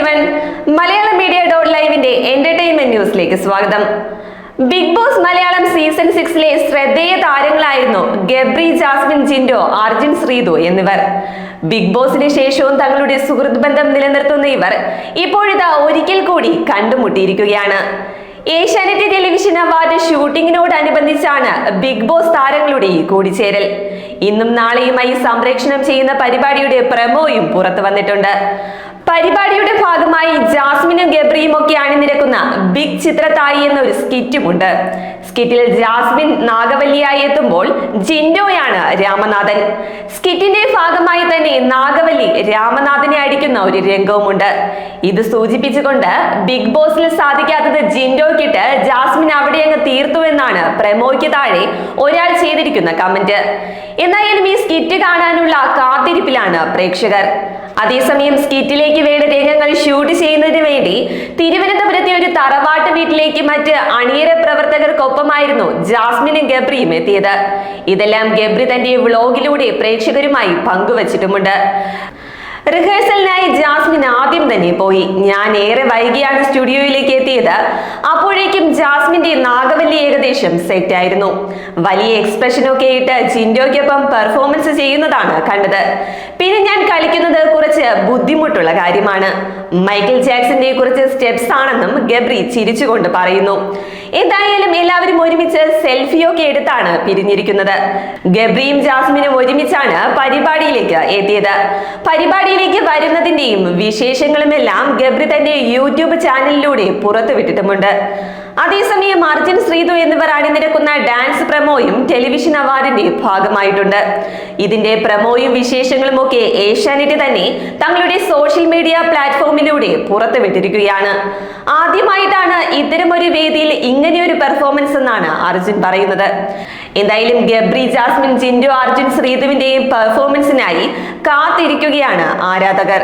Every മലയാള media dot ലൈവിന്റെ entertainment ന്യൂസിലേക്ക് സ്വാഗതം. Big boss Malayalam season സിക്സിലെ ശ്രദ്ധേയ താരങ്ങളായിരുന്നു ഗബ്രി ജാസ്മിൻ ജിൻഡോ അർജുൻ ശ്രീതു എന്നിവർ. ബിഗ് ബോസിന് ശേഷവും തങ്ങളുടെ സുഹൃത്ത് ബന്ധം നിലനിർത്തുന്ന ഇവർ ഇപ്പോഴിതാ ഒരിക്കൽ കൂടി കണ്ടുമുട്ടിയിരിക്കുകയാണ്. ഏഷ്യാനെറ്റ് ടെലിവിഷൻ അവാർഡ് ഷൂട്ടിങ്ങിനോടനുബന്ധിച്ചാണ് ബിഗ് ബോസ് താരങ്ങളുടെ ഈ കൂടിച്ചേരൽ. ഇന്നും നാളെയുമായി സംപ്രേക്ഷണം ചെയ്യുന്ന പരിപാടിയുടെ പ്രമോയും പുറത്തു വന്നിട്ടുണ്ട്. പരിപാടിയുടെ ഭാഗമായി ജാസ്മിനും ഗബ്രിയും ഒക്കെ അണിനിരക്കുന്ന ബിഗ് ചിത്രത്തായി എന്ന ഒരു സ്കിറ്റുമുണ്ട്. സ്കിറ്റിൽ ജാസ്മിൻ നാഗവല്ലിയായി എത്തുമ്പോൾ ജിൻഡോയാണ് രാമനാഥൻ. സ്കിറ്റിന്റെ ഭാഗമായി തന്നെ നാഗവല്ലി രാമനാഥനെ അടിക്കുന്ന ഒരു രംഗവുമുണ്ട്. ഇത് സൂചിപ്പിച്ചുകൊണ്ട് ബിഗ് ബോസിൽ സാധിക്കാത്തത് ജിൻഡോക്കിട്ട് ജാസ്മിൻ അവിടെ അങ്ങ് തീർത്തു എന്നാണ് പ്രമോയ്ക്ക് താഴെ ഒരാൾ ചെയ്തിരിക്കുന്ന കമന്റ്. എന്തായാലും ഈ സ്കിറ്റ് കാണാനുള്ള കാത്തിരിപ്പിലാണ് പ്രേക്ഷകർ. അതേസമയം സ്കിറ്റിലേക്ക് വേണ്ട രംഗങ്ങൾ ഷൂട്ട് വേണ്ടി തിരുവനന്തപുരത്തെ ഒരു തറവാട്ട് വീട്ടിലേക്ക് മറ്റ് അണിയറ പ്രവർത്തകർക്കൊപ്പമായിരുന്നു ജാസ്മിനും ഗബ്രിയും എത്തിയത്. ഇതെല്ലാം ഗബ്രി തന്റെ വ്ളോഗിലൂടെ പ്രേക്ഷകരുമായി പങ്കുവച്ചിട്ടുമുണ്ട്. റിഹേഴ്സലിനായി ജാസ്മിൻ ആദ്യം തന്നെ പോയി. ഞാൻ ഏറെ വൈകിയാണ് സ്റ്റുഡിയോയിലേക്ക് എത്തിയത്. അപ്പോഴേക്കും ജാസ്മിന്റെ നാഗവല്ലി ഏകദേശം സെറ്റ് ആയിരുന്നു. വലിയ എക്സ്പ്രഷനൊക്കെ ഇട്ട് ജിൻഡോയ്ക്കൊപ്പം പെർഫോമൻസ് ചെയ്യുന്നതാണ് കണ്ടത്. പിന്നെ ഞാൻ കളിക്കുന്നത് കുറച്ച് ബുദ്ധിമുട്ടുള്ള കാര്യമാണ്. മൈക്കിൾ ജാക്സന്റെ കുറച്ച് സ്റ്റെപ്സ് ആണെന്നും ഗബ്രി ചിരിച്ചുകൊണ്ട് പറയുന്നു. എന്തായാലും എല്ലാവരും സെൽഫിയൊക്കെ എടുത്താണ് പിരിഞ്ഞിരിക്കുന്നത്. ഗബ്രിയും ജാസ്മിനും ഒരുമിച്ചാണ് പരിപാടിയിലേക്ക് എത്തിയത്. പരിപാടിയിലേക്ക് വരുന്നതിന്റെയും വിശേഷങ്ങളുമെല്ലാം ഗബ്രി തന്റെ യൂട്യൂബ് ചാനലിലൂടെ പുറത്തുവിട്ടിട്ടുമുണ്ട്. അതേസമയം അർജുൻ ശ്രീതു എന്നിവർ അണിനിരക്കുന്ന ഡാൻസ് പ്രമോയും ടെലിവിഷൻ അവാർഡിന്റെ ഭാഗമായിട്ടുണ്ട്. ഇതിന്റെ പ്രമോയും വിശേഷങ്ങളും ഒക്കെ ഏഷ്യാനെറ്റ് തന്നെ തങ്ങളുടെ സോഷ്യൽ മീഡിയ പ്ലാറ്റ്ഫോമിലൂടെ പുറത്തുവിട്ടിരിക്കുകയാണ്. ആദ്യമായിട്ടാണ് ഇത്തരമൊരു വേദിയിൽ ഇങ്ങനെയൊരു പെർഫോമൻസ് എന്നാണ് അർജുൻ പറയുന്നത്. എന്തായാലും ഗബ്രി ജാസ്മിൻ ജിൻഡു അർജുൻ ശ്രീതുവിന്റെയും പെർഫോമൻസിനായി കാത്തിരിക്കുകയാണ് ആരാധകർ.